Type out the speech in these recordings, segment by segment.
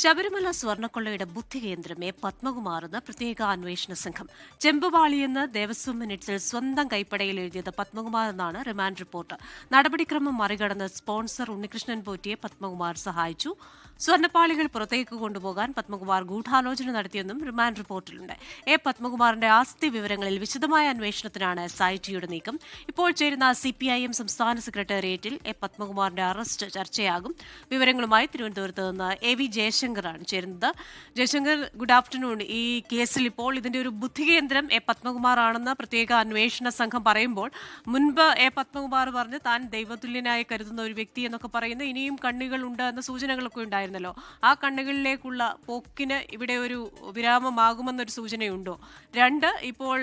ശബരിമല സ്വർണക്കൊള്ളയുടെ ബുദ്ധികേന്ദ്രമേ പത്മകുമാർ എന്ന പ്രത്യേക അന്വേഷണ സംഘം. ചെമ്പുപാളിയെന്ന് ദേവസ്വം മിനിറ്റ്സിൽ സ്വന്തം കൈപ്പടയിൽ എഴുതിയത് പത്മകുമാർ എന്നാണ് റിമാൻഡ് റിപ്പോർട്ട്. നടപടിക്രമം മറികടന്ന് സ്പോൺസർ ഉണ്ണികൃഷ്ണൻ പോറ്റിയെ പത്മകുമാർ സഹായിച്ചു. സ്വർണപ്പാളികൾ പുറത്തേക്ക് കൊണ്ടുപോകാൻ പത്മകുമാർ ഗൂഢാലോചന നടത്തിയെന്നും റിമാൻഡ് റിപ്പോർട്ടിലുണ്ട്. എ പത്മകുമാറിന്റെ ആസ്തി വിവരങ്ങളിൽ വിശദമായ അന്വേഷണത്തിനാണ് എസ് ഐ ടിയുടെ നീക്കം. ഇപ്പോൾ ചേരുന്ന സി പി ഐ എം സംസ്ഥാന സെക്രട്ടേറിയറ്റിൽ എ പത്മകുമാറിന്റെ അറസ്റ്റ് ചർച്ചയാകും. വിവരങ്ങളുമായി തിരുവനന്തപുരത്ത് നിന്ന് എ വി ജയശങ്കറാണ് ചേരുന്നത്. ജയശങ്കർ ഗുഡ് ആഫ്റ്റർനൂൺ ഈ കേസിൽ ഇപ്പോൾ ഇതിന്റെ ഒരു ബുദ്ധികേന്ദ്രം എ പത്മകുമാർ ആണെന്ന് പ്രത്യേക അന്വേഷണ സംഘം പറയുമ്പോൾ മുൻപ് എ പത്മകുമാർ പറഞ്ഞ് താൻ ദൈവതുല്യനായി കരുതുന്ന ഒരു വ്യക്തി എന്നൊക്കെ പറയുന്ന. ഇനിയും കണ്ണുകളുണ്ട് എന്ന സൂചനകളൊക്കെ ഉണ്ടായിരുന്നല്ലോ. ആ കണ്ണുകളിലേക്കുള്ള പോക്കിന് ഇവിടെ ഒരു വിരാമമാകുമെന്നൊരു സൂചനയുണ്ടോ? രണ്ട് ഇപ്പോൾ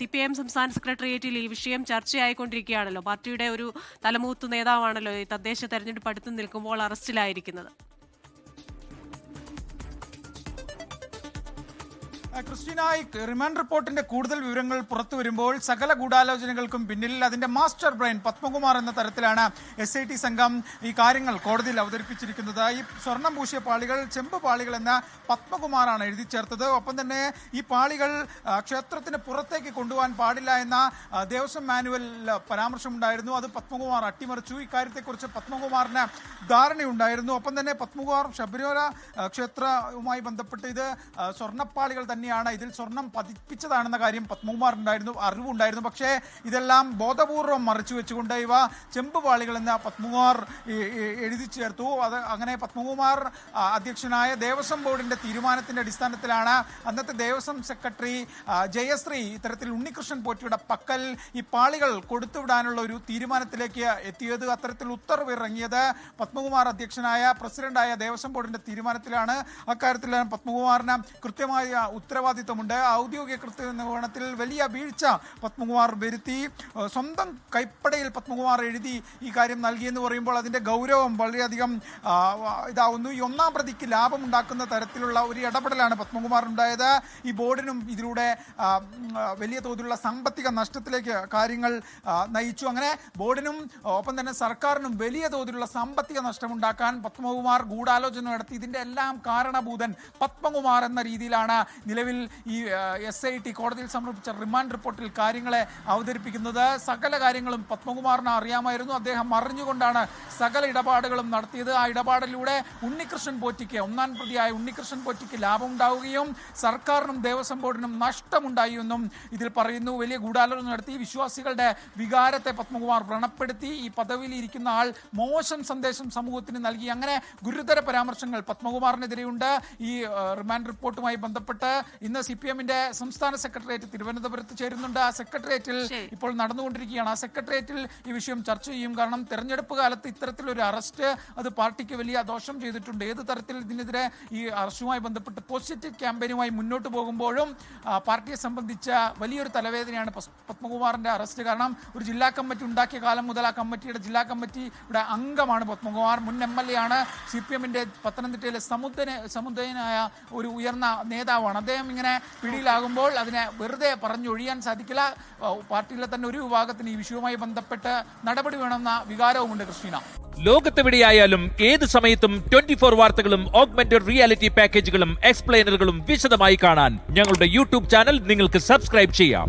സി പി എം സംസ്ഥാന സെക്രട്ടേറിയറ്റിൽ ഈ വിഷയം ചർച്ചയായിക്കൊണ്ടിരിക്കുകയാണല്ലോ. പാർട്ടിയുടെ ഒരു തലമൂത്ത് നേതാവാണല്ലോ ഈ തദ്ദേശ തെരഞ്ഞെടുപ്പ് അടുത്ത് നിൽക്കുമ്പോൾ അറസ്റ്റിലായിരിക്കുന്നത്. ആ, ക്രിസ്റ്റീന ഈ റിമാൻഡ് റിപ്പോർട്ടിന്റെ കൂടുതൽ വിവരങ്ങൾ പുറത്തു വരുമ്പോൾ സകല ഗൂഢാലോചനകൾക്കും പിന്നിൽ അതിന്റെ മാസ്റ്റർ ബ്രെയിൻ പത്മകുമാർ എന്ന തരത്തിലാണ് എസ് ഐ ടി സംഘം ഈ കാര്യങ്ങൾ കോടതിയിൽ അവതരിപ്പിച്ചിരിക്കുന്നത്. ഈ സ്വർണം പൂശിയ പാളികൾ ചെമ്പ് പാളികൾ എന്ന പത്മകുമാറാണ് എഴുതി ചേർത്തത്. ഒപ്പം തന്നെ ഈ പാളികൾ ക്ഷേത്രത്തിന് പുറത്തേക്ക് കൊണ്ടുപോകാൻ പാടില്ല എന്ന ദേവസ്വം മാനുവൽ പരാമർശമുണ്ടായിരുന്നു. അത് പത്മകുമാർ അട്ടിമറിച്ചു. ഇക്കാര്യത്തെക്കുറിച്ച് പത്മകുമാറിന് ധാരണയുണ്ടായിരുന്നു. ഒപ്പം തന്നെ പത്മകുമാർ ശബരിമല ക്ഷേത്രവുമായി ബന്ധപ്പെട്ട് ഇത് സ്വർണപ്പാളികൾ സ്വർണപ്പാളികൾ തന്നെയാണ് ഇതിൽ സ്വർണം പതിപ്പിച്ചതാണെന്ന കാര്യം പത്മകുമാർ ഉണ്ടായിരുന്നു അറിവുണ്ടായിരുന്നു. പക്ഷേ ഇതെല്ലാം ബോധപൂർവം മറിച്ചു വെച്ചുകൊണ്ട് ഇവ ചെമ്പ് പാളികൾ എന്ന പത്മകുമാർ എഴുതി ചേർത്തു. അത് അങ്ങനെ പത്മകുമാർ അധ്യക്ഷനായ ദേവസ്വം ബോർഡിന്റെ തീരുമാനത്തിന്റെ അടിസ്ഥാനത്തിലാണ് അന്നത്തെ ദേവസ്വം സെക്രട്ടറി ജയശ്രീ ഇത്തരത്തിൽ ഉണ്ണികൃഷ്ണൻ പോറ്റിയുടെ പക്കൽ ഈ പാളികൾ കൊടുത്തുവിടാനുള്ള ഒരു തീരുമാനത്തിലേക്ക് എത്തിയത് അത്തരത്തിൽ ഉത്തരവ് ഇറങ്ങിയത് പത്മകുമാർ അധ്യക്ഷനായ പ്രസിഡന്റായ ദേവസ്വം ബോർഡിന്റെ തീരുമാനത്തിലാണ്. അക്കാര്യത്തിലാണ് പത്മകുമാറിന് കൃത്യമായ ഉത്തരവാദിത്വമുണ്ട് ഔദ്യോഗിക കൃത്യനിർവഹണത്തിൽ വലിയ വീഴ്ച പത്മകുമാർ വരുത്തി. സ്വന്തം കൈപ്പടയിൽ പത്മകുമാർ എഴുതി ഈ കാര്യം നൽകിയെന്ന് പറയുമ്പോൾ അതിന്റെ ഗൗരവം വളരെയധികം ഇതാവുന്നു. ഈ ഒന്നാം പ്രതിക്ക് ലാഭമുണ്ടാക്കുന്ന തരത്തിലുള്ള ഒരു ഇടപെടലാണ് പത്മകുമാർ ഉണ്ടായത് ഈ ബോർഡിനും ഇതിലൂടെ വലിയ തോതിലുള്ള സാമ്പത്തിക നഷ്ടത്തിലേക്ക് കാര്യങ്ങൾ നയിച്ചു. അങ്ങനെ ബോർഡിനും ഒപ്പം തന്നെ സർക്കാരിനും വലിയ തോതിലുള്ള സാമ്പത്തിക നഷ്ടമുണ്ടാക്കാൻ പത്മകുമാർ ഗൂഢാലോചന നടത്തി. ഇതിന്റെ എല്ലാം കാരണഭൂതൻ പത്മകുമാർ എന്ന രീതിയിലാണ് നിലവിൽ ഈ എസ് ഐ ടി കോടതിയിൽ സമർപ്പിച്ച റിമാൻഡ് റിപ്പോർട്ടിൽ കാര്യങ്ങളെ അവതരിപ്പിക്കുന്നത്. സകല കാര്യങ്ങളും പത്മകുമാറിന് അറിയാമായിരുന്നു. അദ്ദേഹം അറിഞ്ഞുകൊണ്ടാണ് സകല ഇടപാടുകളും നടത്തിയത്. ആ ഇടപാടിലൂടെ ഉണ്ണികൃഷ്ണൻ പോറ്റിക്ക് ഒന്നാം പ്രതിയായ ഉണ്ണികൃഷ്ണൻ പോറ്റിക്ക് ലാഭമുണ്ടാവുകയും സർക്കാരിനും ദേവസ്വം ബോർഡിനും നഷ്ടമുണ്ടായി എന്നും ഇതിൽ പറയുന്നു. വലിയ ഗൂഢാലോചന നടത്തി. വിശ്വാസികളുടെ വികാരത്തെ പത്മകുമാർ വ്രണപ്പെടുത്തി. ഈ പദവിയിൽ ഇരിക്കുന്ന ആൾ മോശം സന്ദേശം സമൂഹത്തിന് നൽകി. അങ്ങനെ ഗുരുതര പരാമർശങ്ങൾ പത്മകുമാറിനെതിരെയുണ്ട്. ഈ റിമാൻഡ് റിപ്പോർട്ടുമായി ബന്ധപ്പെട്ട് ഇന്ന് സി പി എമ്മിന്റെ സംസ്ഥാന സെക്രട്ടേറിയറ്റ് തിരുവനന്തപുരത്ത് ചേരുന്നുണ്ട്. ആ സെക്രട്ടേറിയറ്റിൽ. ഇപ്പോൾ നടന്നുകൊണ്ടിരിക്കുകയാണ്. ആ സെക്രട്ടേറിയറ്റിൽ ഈ വിഷയം ചർച്ച ചെയ്യും. കാരണം തെരഞ്ഞെടുപ്പ് കാലത്ത് ഇത്തരത്തിലൊരു അറസ്റ്റ് അത് പാർട്ടിക്ക് വലിയ ദോഷം ചെയ്തിട്ടുണ്ട്. ഏത് തരത്തിൽ ഇതിനെതിരെ ഈ അറസ്റ്റുമായി ബന്ധപ്പെട്ട് പോസിറ്റീവ് ക്യാമ്പയിനുമായി മുന്നോട്ട് പോകുമ്പോഴും പാർട്ടിയെ സംബന്ധിച്ച വലിയൊരു തലവേദനയാണ് പത്മകുമാറിന്റെ അറസ്റ്റ്. കാരണം ഒരു ജില്ലാ കമ്മിറ്റി ഉണ്ടാക്കിയ കാലം മുതൽ ആ കമ്മിറ്റിയുടെ ജില്ലാ കമ്മിറ്റിയുടെ അംഗമാണ് പത്മകുമാർ. മുൻ എം എൽ എ ആണ്. സി പി എമ്മിന്റെ പത്തനംതിട്ടയിലെ സമുദ്ര സമുദ്രനായ ഒരു ഉയർന്ന നേതാവാണ്. അദ്ദേഹം ഇങ്ങനെ പിടിയിലാകുമ്പോൾ അതിനെ വെറുതെ പറഞ്ഞൊഴിയാൻ സാധിക്കില്ല. പാർട്ടിയിലെ തന്നെ ഒരു വിഭാഗത്തിന് ഈ വിഷയവുമായി ബന്ധപ്പെട്ട് നടപടി വേണമെന്ന വികാരവുമുണ്ട് കൃഷ്ണ ലോകത്തെവിടെയായാലും ഏത് സമയത്തും ട്വന്റി ഫോർ വാർത്തകളും ഓഗ്മെന്റഡ് റിയാലിറ്റി പാക്കേജുകളും എക്സ്പ്ലെയിനറുകളും വിശദമായി കാണാൻ ഞങ്ങളുടെ യൂട്യൂബ് ചാനൽ നിങ്ങൾക്ക് സബ്സ്ക്രൈബ് ചെയ്യാം.